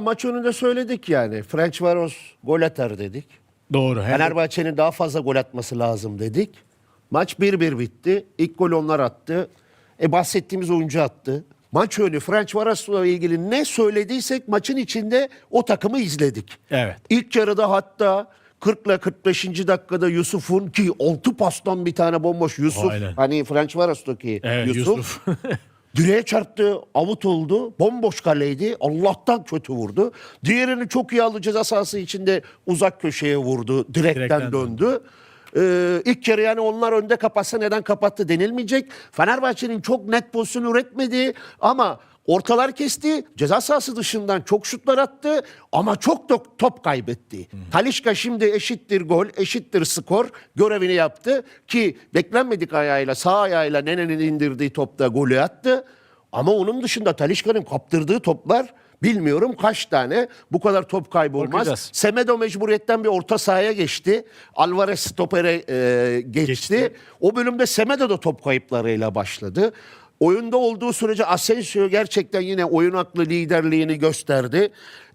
Maç önünde söyledik yani. French Varos gol atar dedik. Doğru. Hem Fenerbahçe'nin daha fazla gol atması lazım dedik. Maç 1-1 bitti. İlk gol onlar attı. E bahsettiğimiz oyuncu attı. Maç önü French Varas'la ilgili ne söylediysek maçın içinde o takımı izledik. Evet. İlk yarıda hatta 40 ile 45. dakikada Yusuf'un ki 6 pastan bir tane bomboş Yusuf. Aynen. Hani French Varas'taki Evet, Yusuf. Yusuf. Direğe çarptı, avut oldu. Bomboş kaleydi. Allah'tan kötü vurdu. Diğerini çok iyi aldı ceza sahası içinde uzak köşeye vurdu. Direkten, Direkten döndü. Ee, ilk kere yani onlar önde kapatsa neden kapattı denilmeyecek. Fenerbahçe'nin çok net pozisyon üretmedi ama ortalar kesti. Ceza sahası dışından çok şutlar attı ama çok da top kaybetti. Talişka şimdi eşittir gol, eşittir skor görevini yaptı ki beklenmedik ayağıyla sağ ayağıyla Nene'nin indirdiği topta golü attı. Ama onun dışında Talişka'nın kaptırdığı toplar bilmiyorum kaç tane bu kadar top kaybı olmaz. Bakacağız. Semedo mecburiyetten bir orta sahaya geçti. Alvarez stopere e, geçti. Geçti. O bölümde Semedo da top kayıplarıyla başladı. Oyunda olduğu sürece Asensio gerçekten yine oyun aklı liderliğini gösterdi.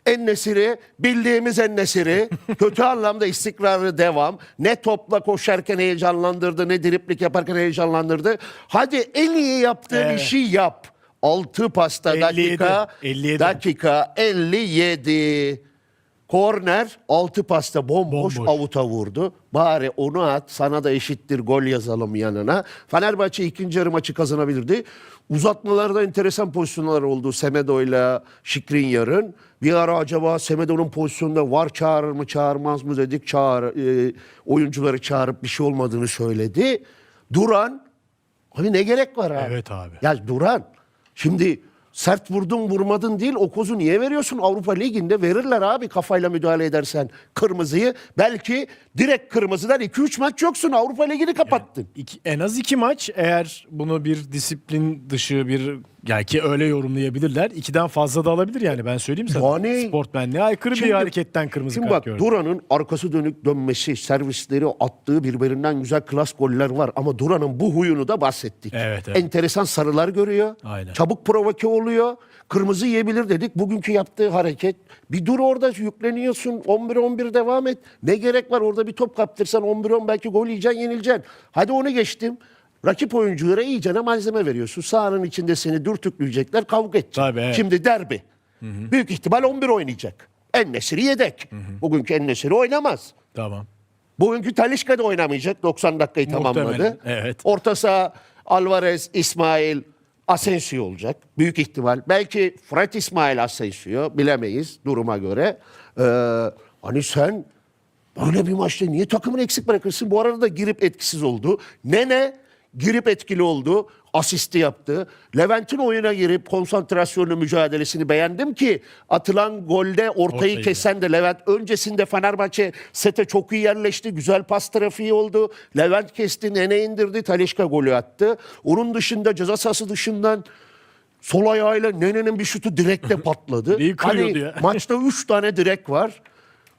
Ennesiri bildiğimiz Ennesiri kötü anlamda istikrarlı devam. Ne topla koşarken heyecanlandırdı ne driplik yaparken heyecanlandırdı. Hadi en iyi yaptığın Evet. işi yap. 6 pasta 57, dakika 57. dakika 57. Korner 6 pasta bomboş, Bomboş. avuta vurdu. Bari onu at sana da eşittir gol yazalım yanına. Fenerbahçe ikinci yarı maçı kazanabilirdi. Uzatmalarda enteresan pozisyonlar oldu Semedo ile Şikrinyar'ın. Bir ara acaba Semedo'nun pozisyonunda var çağırır mı çağırmaz mı dedik. Çağır, e, oyuncuları çağırıp bir şey olmadığını söyledi. Duran Abi ne gerek var abi? Evet abi. Ya Duran şimdi sert vurdun vurmadın değil o kozu niye veriyorsun? Avrupa Ligi'nde verirler abi kafayla müdahale edersen kırmızıyı. Belki direkt kırmızıdan 2-3 maç yoksun Avrupa Ligi'ni kapattın. İki- en az iki maç eğer bunu bir disiplin dışı bir yani ki öyle yorumlayabilirler. İkiden fazla da alabilir yani ben söyleyeyim sana. Yani- Sportmenliğe aykırı Şimdi- bir hareketten kırmızı Şimdi kart bak. Duran'ın arkası dönük dönmesi, servisleri attığı birbirinden güzel klas goller var. Ama Duran'ın bu huyunu da bahsettik. Evet, evet. Enteresan sarılar görüyor. Aynen. Çabuk provoke oluyor. Kırmızı yiyebilir dedik. Bugünkü yaptığı hareket. Bir dur orada yükleniyorsun. 11-11 devam et. Ne gerek var orada bir top kaptırsan 11-10 belki gol yiyeceksin yenileceksin. Hadi onu geçtim. Rakip oyunculara iyicene malzeme veriyorsun. Sahanın içinde seni dürtükleyecekler, kavga edecek. Tabii, evet. Şimdi derbi. Büyük ihtimal 11 oynayacak. En-Nesyri yedek. Bugünkü En-Nesyri oynamaz. Tamam. Bugünkü Talişka da oynamayacak. 90 dakikayı Muhtemelen, tamamladı. evet. Orta saha Alvarez, İsmail, Asensio olacak. Büyük ihtimal. Belki Fred İsmail Asensio bilemeyiz duruma göre. Ee, hani sen böyle bir maçta niye takımını eksik bırakırsın? Bu arada da girip etkisiz oldu. Nene girip etkili oldu. Asisti yaptı. Levent'in oyuna girip konsantrasyonlu mücadelesini beğendim ki atılan golde ortayı Ortayı. kes sen de Levent öncesinde Fenerbahçe sete çok iyi yerleşti. Güzel pas trafiği oldu. Levent kesti, Nene indirdi. Talişka golü attı. Onun dışında ceza sahası dışından sol ayağıyla Nene'nin bir şutu direkte patladı. Hani ya. maçta 3 tane direk var.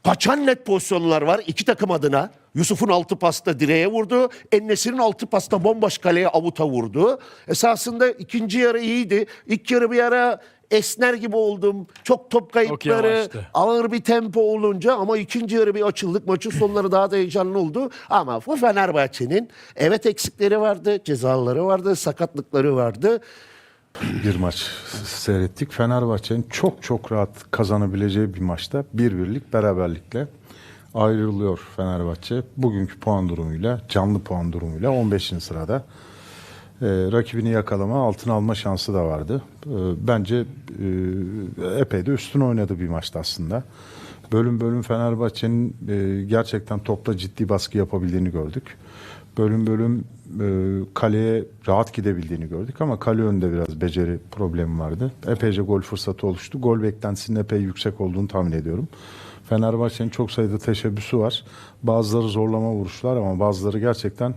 Kaçan net pozisyonlar var iki takım adına. Yusuf'un altı pasta direğe vurdu. Ennesir'in altı pasta bomboş kaleye avuta vurdu. Esasında ikinci yarı iyiydi. İlk yarı bir ara esner gibi oldum. Çok top kayıpları, ağır bir tempo olunca ama ikinci yarı bir açıldık. Maçın sonları daha da heyecanlı oldu. Ama bu Fenerbahçe'nin evet eksikleri vardı, cezaları vardı, sakatlıkları vardı. bir maç seyrettik. Fenerbahçe'nin çok çok rahat kazanabileceği bir maçta bir birlik beraberlikle ayrılıyor Fenerbahçe. Bugünkü puan durumuyla, canlı puan durumuyla 15. sırada. Ee, rakibini yakalama, altına alma şansı da vardı. Ee, bence e, epey de üstün oynadı bir maçta aslında. Bölüm bölüm Fenerbahçe'nin e, gerçekten topla ciddi baskı yapabildiğini gördük. Bölüm bölüm e, kaleye rahat gidebildiğini gördük ama kale önünde biraz beceri problemi vardı. Epeyce gol fırsatı oluştu. Gol beklentisinin epey yüksek olduğunu tahmin ediyorum. Fenerbahçe'nin çok sayıda teşebbüsü var. Bazıları zorlama vuruşlar ama bazıları gerçekten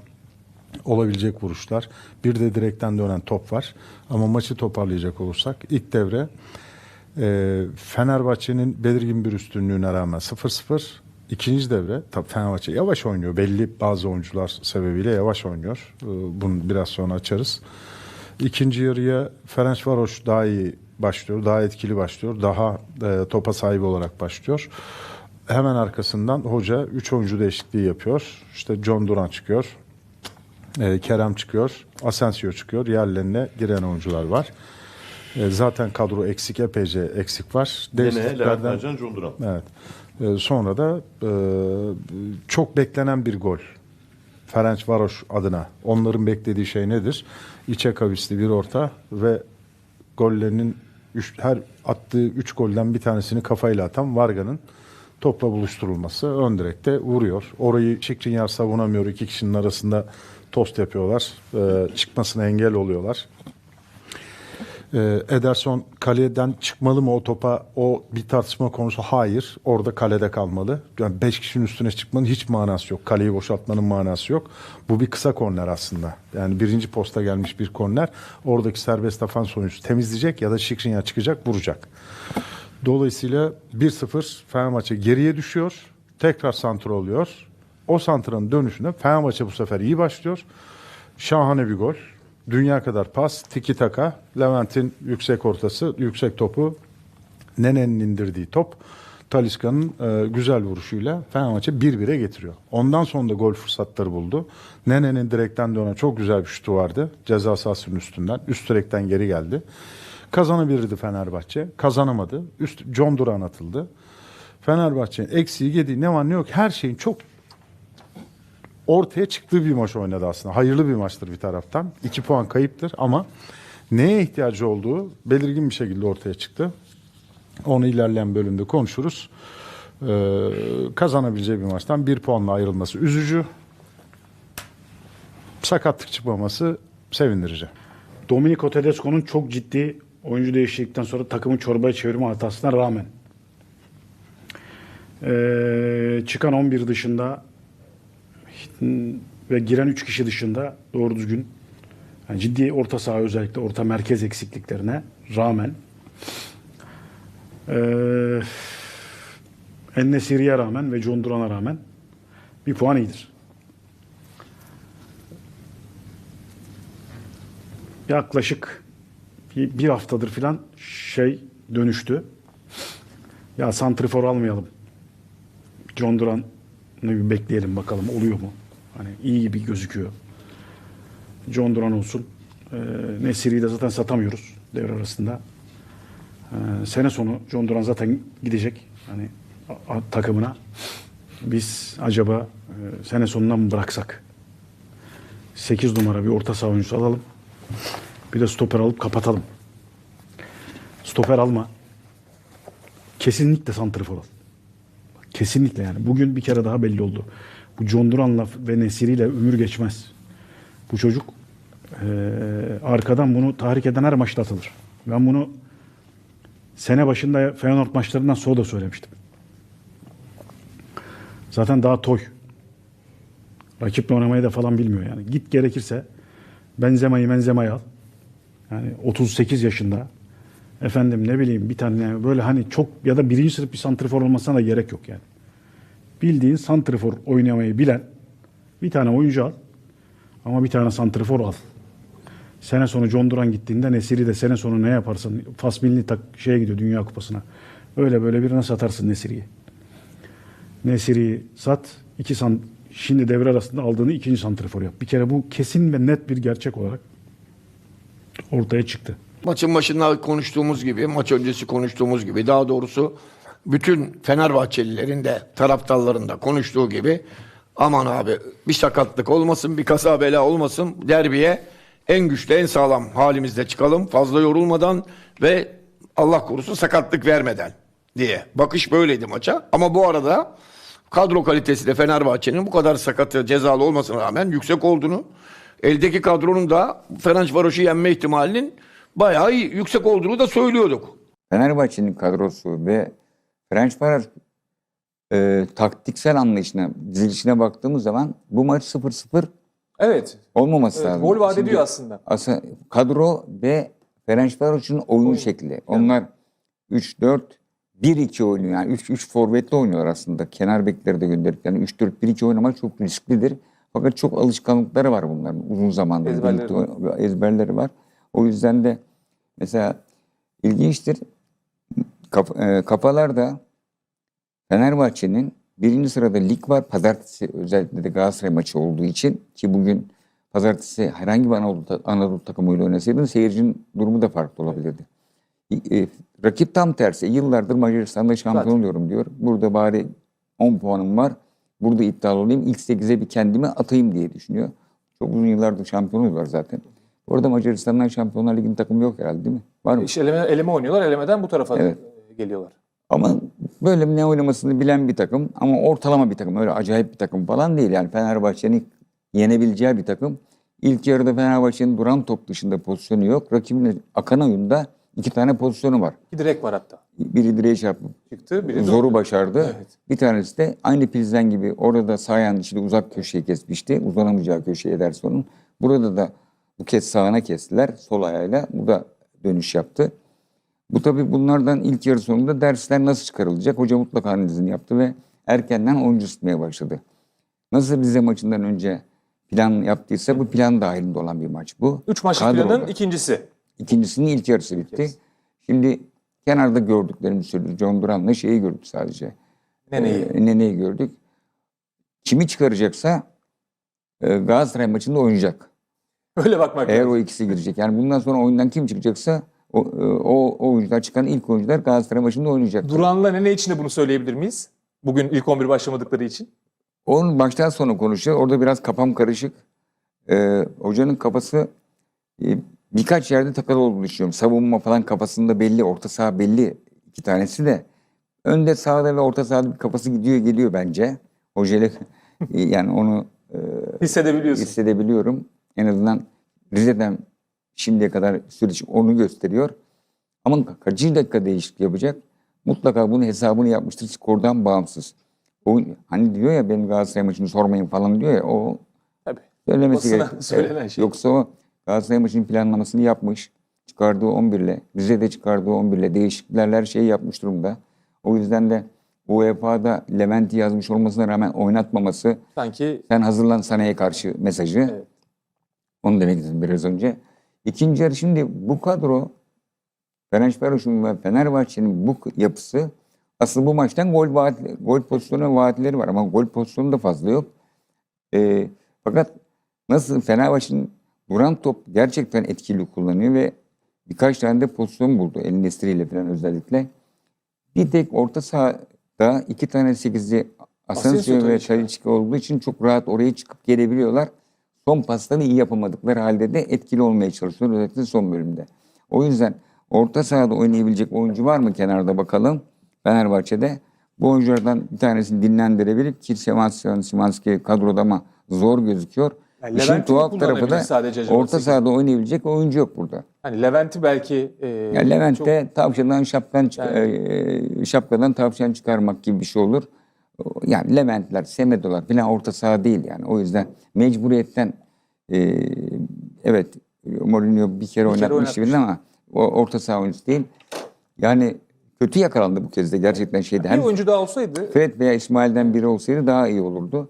olabilecek vuruşlar. Bir de direkten dönen top var. Ama maçı toparlayacak olursak ilk devre e, Fenerbahçe'nin belirgin bir üstünlüğüne rağmen 0-0. İkinci devre tabii Fenerbahçe yavaş oynuyor. Belli bazı oyuncular sebebiyle yavaş oynuyor. E, bunu biraz sonra açarız. İkinci yarıya Ferencvaros daha iyi başlıyor. Daha etkili başlıyor. Daha e, topa sahip olarak başlıyor. Hemen arkasından hoca 3 oyuncu değişikliği yapıyor. İşte John Duran çıkıyor. E, Kerem çıkıyor. Asensio çıkıyor. Yerlerine giren oyuncular var. E, zaten kadro eksik epeyce eksik var. Dene, Levent Mercan, John Duran. Evet. Ee, sonra da e, çok beklenen bir gol. Ferenc Varoş adına. Onların beklediği şey nedir? İçe kavisli bir orta ve gollerinin üç, her attığı 3 golden bir tanesini kafayla atan Varga'nın topla buluşturulması. Ön direkte vuruyor. Orayı Şikrinyar savunamıyor. İki kişinin arasında tost yapıyorlar. Ee, çıkmasına engel oluyorlar. Ee, Ederson kaleden çıkmalı mı o topa? O bir tartışma konusu. Hayır. Orada kalede kalmalı. Yani 5 kişinin üstüne çıkmanın hiç manası yok. Kaleyi boşaltmanın manası yok. Bu bir kısa korner aslında. Yani birinci posta gelmiş bir korner. Oradaki serbest defans oyuncusu temizleyecek ya da Şikrinyar çıkacak vuracak. Dolayısıyla 1-0 Fenerbahçe geriye düşüyor. Tekrar santra oluyor. O santranın dönüşünde Fenerbahçe bu sefer iyi başlıyor. Şahane bir gol. Dünya kadar pas, tiki taka, Levent'in yüksek ortası, yüksek topu, Nene'nin indirdiği top, Talisca'nın e, güzel vuruşuyla Fenerbahçe 1-1'e getiriyor. Ondan sonra da gol fırsatları buldu. Nene'nin direkten dönen çok güzel bir şutu vardı. Ceza sahasının üstünden. Üst direkten geri geldi. Kazanabilirdi Fenerbahçe. Kazanamadı. Üst, John Duran atıldı. Fenerbahçe'nin eksiği, yediği ne var ne yok her şeyin çok ortaya çıktığı bir maç oynadı aslında. Hayırlı bir maçtır bir taraftan. İki puan kayıptır ama neye ihtiyacı olduğu belirgin bir şekilde ortaya çıktı. Onu ilerleyen bölümde konuşuruz. Ee, kazanabileceği bir maçtan bir puanla ayrılması üzücü. Sakatlık çıkmaması sevindirici. Domenico Tedesco'nun çok ciddi oyuncu değişiklikten sonra takımı çorbaya çevirme hatasına rağmen eee, çıkan 11 dışında ve giren 3 kişi dışında doğru düzgün yani ciddi orta saha özellikle orta merkez eksikliklerine rağmen eee Ennesiri'ye rağmen ve John Duran'a rağmen bir puan iyidir. yaklaşık bir, haftadır filan şey dönüştü. Ya santrifor almayalım. John Duran'ı bir bekleyelim bakalım oluyor mu? Hani iyi gibi gözüküyor. John Duran olsun. Ee, Nesiri'yi de zaten satamıyoruz devre arasında. Ee, sene sonu John Duran zaten gidecek. Hani a- a- takımına. Biz acaba e, sene sonundan mı bıraksak? 8 numara bir orta saha oyuncusu alalım. Bir de stoper alıp kapatalım. Stoper alma. Kesinlikle santrfor al. Kesinlikle yani. Bugün bir kere daha belli oldu. Bu John Duran'la ve Nesiri'yle ömür geçmez. Bu çocuk eee, arkadan bunu tahrik eden her maçta atılır. Ben bunu sene başında Feyenoord maçlarından sonra da söylemiştim. Zaten daha toy. Rakiple oynamayı da falan bilmiyor yani. Git gerekirse Benzema'yı Benzema'yı al. Yani 38 yaşında. Efendim ne bileyim bir tane böyle hani çok ya da birinci sınıf bir santrifor olmasına da gerek yok yani. Bildiğin santrifor oynamayı bilen bir tane oyuncu al. Ama bir tane santrifor al. Sene sonu John Duran gittiğinde Nesiri de sene sonu ne yaparsın? Fas milli tak şeye gidiyor Dünya Kupası'na. Öyle böyle birine satarsın Nesiri'yi. Nesiri'yi sat. iki san, şimdi devre arasında aldığını ikinci santrifor yap. Bir kere bu kesin ve net bir gerçek olarak ortaya çıktı. Maçın başında konuştuğumuz gibi, maç öncesi konuştuğumuz gibi, daha doğrusu bütün Fenerbahçelilerin de taraftarların konuştuğu gibi aman abi bir sakatlık olmasın, bir kaza bela olmasın derbiye en güçlü, en sağlam halimizde çıkalım. Fazla yorulmadan ve Allah korusun sakatlık vermeden diye. Bakış böyleydi maça. Ama bu arada kadro kalitesi de Fenerbahçe'nin bu kadar sakatı cezalı olmasına rağmen yüksek olduğunu, eldeki kadronun da Ferenc Varoş'u yenme ihtimalinin bayağı yüksek olduğunu da söylüyorduk. Fenerbahçe'nin kadrosu ve French Varar e, taktiksel anlayışına, dizilişine baktığımız zaman bu maç 0-0 Evet. olmaması evet lazım. gol vaat ediyor aslında. Aslında kadro ve Ferenc Varoş'un oyun Oyun. şekli. Onlar 3-4 1-2 oynuyor. Yani 3 3 forvetli oynuyorlar aslında. Kenar bekleri de gönderip yani 3-4-1-2 oynamak çok risklidir. Fakat çok alışkanlıkları var bunların. Uzun zamandır Ezberleri oyn- ezberleri var. O yüzden de mesela İlginçtir. Kaf, e, kafalarda Fenerbahçe'nin birinci sırada lig var. Pazartesi özellikle de Galatasaray maçı olduğu için ki bugün pazartesi herhangi bir Anadolu, Anadolu takımıyla oynasaydın seyircinin durumu da farklı olabilirdi. E, rakip tam tersi. Yıllardır Macaristan'da şampiyon oluyorum diyor. Burada bari 10 puanım var. Burada iddialı olayım. İlk 8'e bir kendimi atayım diye düşünüyor. Çok uzun yıllardır şampiyon oluyorlar zaten. Orada Macaristan'dan Şampiyonlar Ligi'nin takımı yok herhalde değil mi? Var mı? İşte eleme, eleme oynuyorlar. Elemeden bu tarafa Evet. e, geliyorlar. Ama böyle ne oynamasını bilen bir takım ama ortalama bir takım. Öyle acayip bir takım falan değil. Yani Fenerbahçe'nin yenebileceği bir takım. İlk yarıda Fenerbahçe'nin duran top dışında pozisyonu yok. Rakibinin akan oyunda iki tane pozisyonu var. Bir direkt var hatta. Biri direğe çarpıp Çıktı. Biri zoru döndü. başardı. Evet. Bir tanesi de aynı prizden gibi orada sağ ayağının içinde uzak köşeye kesmişti. Uzanamayacağı köşeye Ederson'un. Burada da bu kez sağına kestiler sol ayağıyla. Bu da dönüş yaptı. Bu tabii bunlardan ilk yarı sonunda dersler nasıl çıkarılacak? Hoca mutlaka analizini yaptı ve erkenden oyuncu tutmaya başladı. Nasıl Rize maçından önce plan yaptıysa bu plan dahilinde olan bir maç bu. Üç maçlık planın ikincisi. İkincisinin ilk yarısı bitti. Şimdi kenarda gördüklerimi söylüyor. John Duran'la şeyi gördük sadece. Neneyi. Ee, Nene'yi gördük. Kimi çıkaracaksa e, Galatasaray maçında oynayacak. Öyle bakmak Eğer lazım. o ikisi girecek. Yani bundan sonra oyundan kim çıkacaksa o, e, o, o oyuncular çıkan ilk oyuncular Galatasaray maçında oynayacak. Duran'la Nene için de bunu söyleyebilir miyiz? Bugün ilk 11 başlamadıkları için. Onun baştan sona konuşacağız. Orada biraz kafam karışık. Ee, hocanın kafası e, birkaç yerde takılı olduğunu düşünüyorum. Savunma falan kafasında belli, orta saha belli iki tanesi de. Önde sağda ve orta sahada bir kafası gidiyor geliyor bence. Hocayla yani onu e, Hissedebiliyorsun. hissedebiliyorum. En azından Rize'den şimdiye kadar süreç onu gösteriyor. Ama kaçıncı dakika değişiklik yapacak? Mutlaka bunun hesabını yapmıştır skordan bağımsız. O, hani diyor ya benim Galatasaray maçını sormayın falan diyor ya o Tabii. söylemesi Basına gerek. söylenen şey. Yoksa o Galatasaray maçının planlamasını yapmış. Çıkardığı 11 ile Rize'de çıkardığı 11 ile değişikliklerle her şeyi yapmış durumda. O yüzden de UEFA'da Levent'i yazmış olmasına rağmen oynatmaması Sanki sen hazırlan sanaya karşı mesajı. Evet. Onu demek istedim biraz önce. İkinci yarı şimdi bu kadro Fenerbahçe'nin ve Fenerbahçe'nin bu yapısı aslında bu maçtan gol vaat, gol pozisyonu vaatleri var ama gol pozisyonu da fazla yok. Ee, fakat nasıl Fenerbahçe'nin duran top gerçekten etkili kullanıyor ve birkaç tane de pozisyon buldu. El Nesri falan özellikle. Bir tek orta sahada iki tane sekizli Asensio, ve. Talisca olduğu için çok rahat oraya çıkıp gelebiliyorlar. Son pasları iyi yapamadıkları halde de etkili olmaya çalışıyor özellikle son bölümde. O yüzden orta sahada oynayabilecek oyuncu var mı kenarda bakalım Fenerbahçe'de. Bu oyunculardan bir tanesini dinlendirebilip ki Sebastian Szymanski kadroda ama zor gözüküyor. Yani İşin Levent'i tuhaf tarafı da sadece orta sekiz? sahada oynayabilecek oyuncu yok burada. hani Levent'i belki e, Yani Levent çok- de tavşandan şapkan Yani- e, şapkadan tavşan çıkarmak gibi bir şey olur. Yani Leventler, Semedolar falan orta saha değil yani. O yüzden mecburiyetten e, evet Mourinho bir kere oynatmış oynatmış. ama o orta saha oyuncusu değil. Yani kötü yakalandı bu kez de gerçekten şeyde. bir oyuncu daha olsaydı Fred veya İsmail'den biri olsaydı daha iyi olurdu.